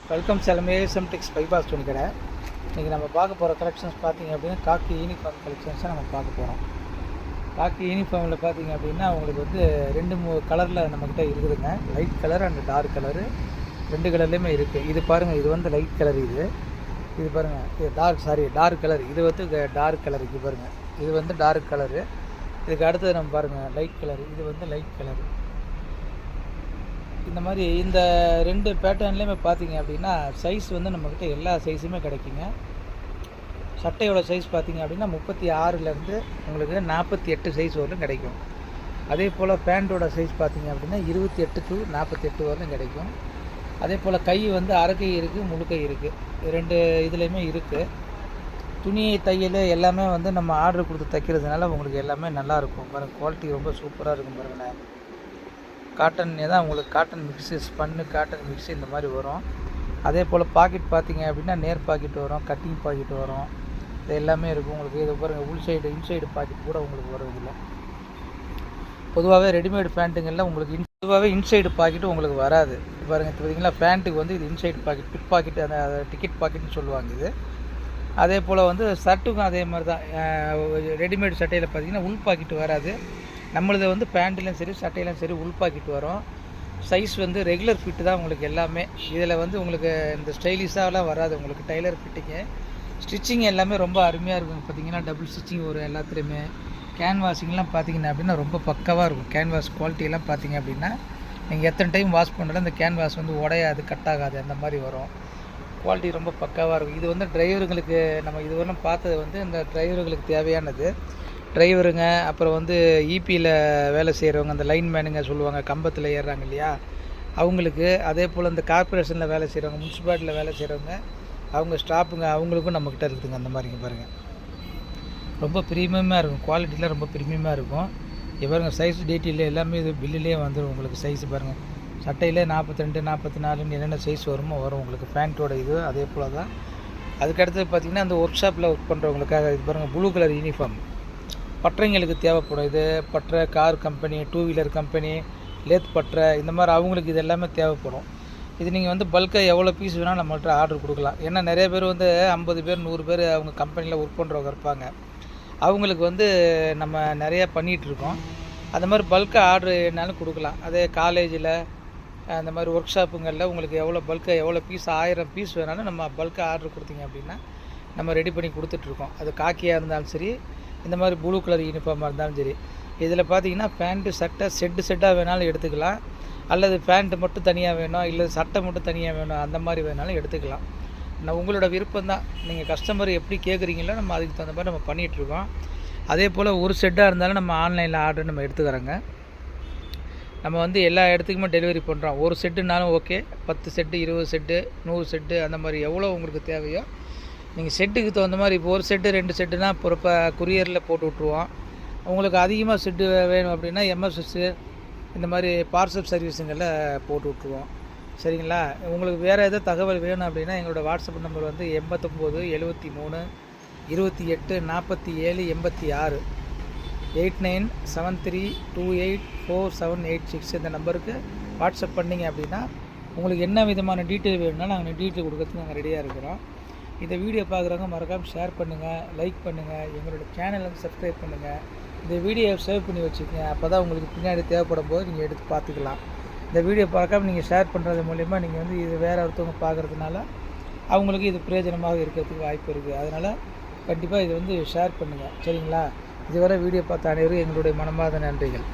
Welcome Salem ASM Tex bypass துணி கடை இன்றைக்கி நம்ம பார்க்க போகிற கலெக்ஷன்ஸ் பார்த்தீங்க அப்படின்னா காக்கி யூனிஃபார்ம் கலெக்ஷன்ஸை நம்ம பார்க்க போகிறோம் காக்கி யூனிஃபார்மில் பார்த்தீங்க அப்படின்னா உங்களுக்கு வந்து ரெண்டு மூணு கலரில் நம்மக்கிட்ட இருக்குதுங்க. Light colour and dark colour ரெண்டு கலர்லேயுமே இருக்குது இது பாருங்கள் இது வந்து லைட் கலர் இது. இது பாருங்கள் இது டார்க் சாரி டார்க் கலர் இது வந்து டார்க் கலர் இது பாருங்கள் இது வந்து டார்க் கலரு இதுக்கு அடுத்தது நம்ம பாருங்கள் லைட் கலர் இது வந்து லைட் கலர் இந்த மாதிரி இந்த ரெண்டு பேட்டர்ன்லேயுமே பார்த்தீங்க அப்படின்னா சைஸ் வந்து நம்மக்கிட்ட எல்லா சைஸுமே கிடைக்குங்க. சட்டையோட சைஸ் பார்த்தீங்க அப்படின்னா முப்பத்தி ஆறுலேருந்து உங்களுக்கு நாற்பத்தி எட்டு சைஸ் வரலும் கிடைக்கும். அதே போல் பேண்ட்டோட சைஸ் பார்த்தீங்க அப்படின்னா இருபத்தி எட்டு டு நாற்பத்தி எட்டு வரலும் கிடைக்கும். அதே போல் கை வந்து அரைக்கை இருக்குது முழுக்கை இருக்குது ரெண்டு இதுலேயுமே இருக்குது துணி தையல் எல்லாமே வந்து நம்ம ஆர்டர் கொடுத்து தைக்கிறதுனால உங்களுக்கு எல்லாமே நல்லாயிருக்கும். பாருங்கள் குவாலிட்டி ரொம்ப சூப்பராக இருக்கும் பாருங்களேன் காட்டன் தான் உங்களுக்கு cotton mix spun cotton mix இந்த மாதிரி வரும். அதே போல் பாக்கெட் பார்த்தீங்க அப்படின்னா நேர் பாக்கெட் வரும் கட்டிங் பாக்கெட் வரும். இது எல்லாமே இருக்கும். உங்களுக்கு இது பாருங்கள் உள் சைடு இன்சைடு பாக்கெட் கூட உங்களுக்கு வரும் பொதுவாகவே ரெடிமேட் பேண்ட்டுங்களில் உங்களுக்கு இன் பொதுவாகவே இன்சைடு பாக்கெட்டு உங்களுக்கு வராது. பாருங்கள் இப்போ பார்த்தீங்களா பேண்ட்டுக்கு வந்து இது இன்சைடு பாக்கெட் பிட் பாக்கெட் அந்த டிக்கெட் பாக்கெட்னு சொல்லுவாங்க இது. அதே போல் வந்து ஷர்ட்டுக்கும் அதே மாதிரி தான். ரெடிமேட் சட்டையில் பார்த்தீங்கன்னா உள் பாக்கெட் வராது. நம்மளது வந்து பேண்ட்லேயும் சரி சட்டையிலும் சரி உள் பாக்கெட் வரும். சைஸ் வந்து ரெகுலர் ஃபிட்டு தான் உங்களுக்கு எல்லாமே. இதில் வந்து உங்களுக்கு இந்த ஸ்டைலிஷாகலாம் வராது. உங்களுக்கு டைலர் ஃபிட்டிங்கு ஸ்டிச்சிங் எல்லாமே ரொம்ப அருமையாக இருக்கும். பார்த்தீங்கன்னா டபுள் ஸ்டிச்சிங் வரும் எல்லாத்துலேயுமே. கேன்வாஷிங்லாம் பார்த்தீங்கன்னா அப்படின்னா ரொம்ப பக்காவாக இருக்கும். கேன்வாஸ் குவாலிட்டியெல்லாம் பார்த்தீங்க அப்படின்னா நீங்கள் எத்தனை டைம் வாஷ் பண்ணாலும் அந்த கேன்வாஸ் வந்து உடையாது கட் ஆகாது. அந்த மாதிரி வரும். குவாலிட்டி ரொம்ப பக்காவாக இருக்கும். இது வந்து டிரைவருங்களுக்கு நம்ம இதுவரையும் பார்த்தது வந்து இந்த டிரைவருங்களுக்கு தேவையானது. டிரைவருங்க அப்புறம் வந்து இபியில் வேலை செய்கிறவங்க அந்த லைன்மேனுங்க சொல்லுவாங்க கம்பத்தில் ஏறுறாங்க இல்லையா? அவங்களுக்கு அதே போல் இந்த கார்ப்பரேஷனில் வேலை செய்கிறவங்க முனிசிபாலிட்டியில் வேலை செய்கிறவங்க அவங்க ஸ்டாஃபுங்க அவங்களுக்கும் நம்மக்கிட்ட இருக்குதுங்க அந்த மாதிரிங்க பாருங்கள் ரொம்ப ப்ரீமியமாக இருக்கும். குவாலிட்டிலாம் ரொம்ப ப்ரீமியமாக இருக்கும். இவருங்க சைஸ் டீட்டெயில் எல்லாமே இது பில்லுலேயே வந்துடும் உங்களுக்கு சைஸ் பாருங்கள் சட்டையிலே நாற்பத்தி ரெண்டு நாற்பத்தி நாலுன்னு என்னென்ன சைஸ் வருமோ வரும். உங்களுக்கு பேண்ட்டோட இது அதே போல் தான் அதுக்கடுத்து பார்த்திங்கன்னா அந்த ஒர்க் ஷாப்பில் ஒர்க் பண்ணுறவங்களுக்காக இது பாருங்கள் ப்ளூ கலர் யூனிஃபார்ம் பட்டறைங்களுக்கு தேவைப்படும் இது. பட்டறை car company two wheeler company lathe பட்டறை இந்த மாதிரி அவங்களுக்கு இது எல்லாமே தேவைப்படும். இது நீங்கள் வந்து பல்காக எவ்வளோ பீஸ் வேணால் நம்மள்ட்ட ஆர்டர் கொடுக்கலாம். ஏன்னா நிறைய பேர் வந்து ஐம்பது பேர் நூறு பேர் அவங்க கம்பெனியில் ஒர்க் பண்ணுறவங்க இருப்பாங்க. அவங்களுக்கு வந்து நம்ம நிறையா பண்ணிகிட்ருக்கோம் அந்த மாதிரி பல்காக ஆர்டர் என்னாலும் கொடுக்கலாம். அதே காலேஜில் அந்த மாதிரி ஒர்க் ஷாப்புங்களில் உங்களுக்கு எவ்வளோ பல்க்காக எவ்வளோ பீஸ் ஆயிரம் பீஸ் வேணாலும் நம்ம பல்க்காக ஆர்டர் கொடுத்தீங்க அப்படின்னா நம்ம ரெடி பண்ணி கொடுத்துட்ருக்கோம் அது காக்கியாக இருந்தாலும் சரி இந்த மாதிரி ப்ளூ கலர் யூனிஃபார்மாக இருந்தாலும் சரி. இதில் பார்த்தீங்கன்னா பேண்ட்டு சட்டை செட்டு செட்டாக வேணாலும் எடுத்துக்கலாம். அல்லது பேண்ட்டு மட்டும் தனியாக வேணும் இல்லை சட்டை மட்டும் தனியாக வேணும் அந்த மாதிரி வேணாலும் எடுத்துக்கலாம். நான் உங்களோட விருப்பம் தான். நீங்கள் கஸ்டமர் எப்படி கேட்குறீங்களோ நம்ம அதுக்கு தகுந்த மாதிரி நம்ம பண்ணிகிட்ருக்கோம் அதே போல் ஒரு செட்டாக இருந்தாலும் நம்ம ஆன்லைனில் ஆர்டர் நம்ம எடுத்துக்கிறோங்க. நம்ம வந்து எல்லா இடத்துக்குமே டெலிவரி பண்ணுறோம் ஒரு செட்டுனாலும் ஓகே பத்து செட்டு இருபது செட்டு நூறு செட்டு அந்த மாதிரி எவ்வளோ உங்களுக்கு தேவையோ நீங்கள் செட்டுக்கு தகுந்த மாதிரி இப்போ ஒரு செட்டு ரெண்டு செட்டுனா இப்போ குரியரில் போட்டு விட்ருவோம் உங்களுக்கு அதிகமாக செட்டு வேணும் அப்படின்னா எம்எஸ்எஸ்ஸு இந்த மாதிரி பார்சல் சர்வீஸுங்களில் போட்டு விட்ருவோம் சரிங்களா? உங்களுக்கு வேறு எதாவது தகவல் வேணும் அப்படின்னா எங்களோட வாட்ஸ்அப் நம்பர் வந்து எண்பத்தொம்போது எழுபத்தி மூணு இருபத்தி எட்டு நாற்பத்தி ஏழு எண்பத்தி ஆறு. Eight nine seven three two eight four seven eight six இந்த நம்பருக்கு வாட்ஸ்அப் பண்ணிங்க அப்படின்னா உங்களுக்கு என்ன விதமான டீட்டெயில் வேணும்னா நாங்கள் டீட்டெயில் கொடுக்கறதுக்கு நாங்கள் ரெடியாக இருக்கிறோம். இந்த வீடியோ பார்க்குறவங்க மறக்காமல் ஷேர் பண்ணுங்கள் லைக் பண்ணுங்கள் எங்களோட சேனலை வந்து சப்ஸ்கிரைப் பண்ணுங்கள் இந்த வீடியோவை சேவ் பண்ணி வச்சுக்கோங்க. அப்போ தான் உங்களுக்கு பின்னாடி தேவைப்படும் போது நீங்கள் எடுத்து பார்த்துக்கலாம். இந்த வீடியோ பார்க்காம நீங்கள் ஷேர் பண்ணுறது மூலிமா நீங்கள் வந்து இது வேறு ஒருத்தவங்க பார்க்குறதுனால அவங்களுக்கு இது பிரயோஜனமாக இருக்கிறதுக்கு வாய்ப்பு இருக்குது அதனால் கண்டிப்பாக இது வந்து ஷேர் பண்ணுங்கள் சரிங்களா? இதுவரை வீடியோ பார்த்த அனைவரும் எங்களுடைய மனமார்ந்த நன்றிகள்.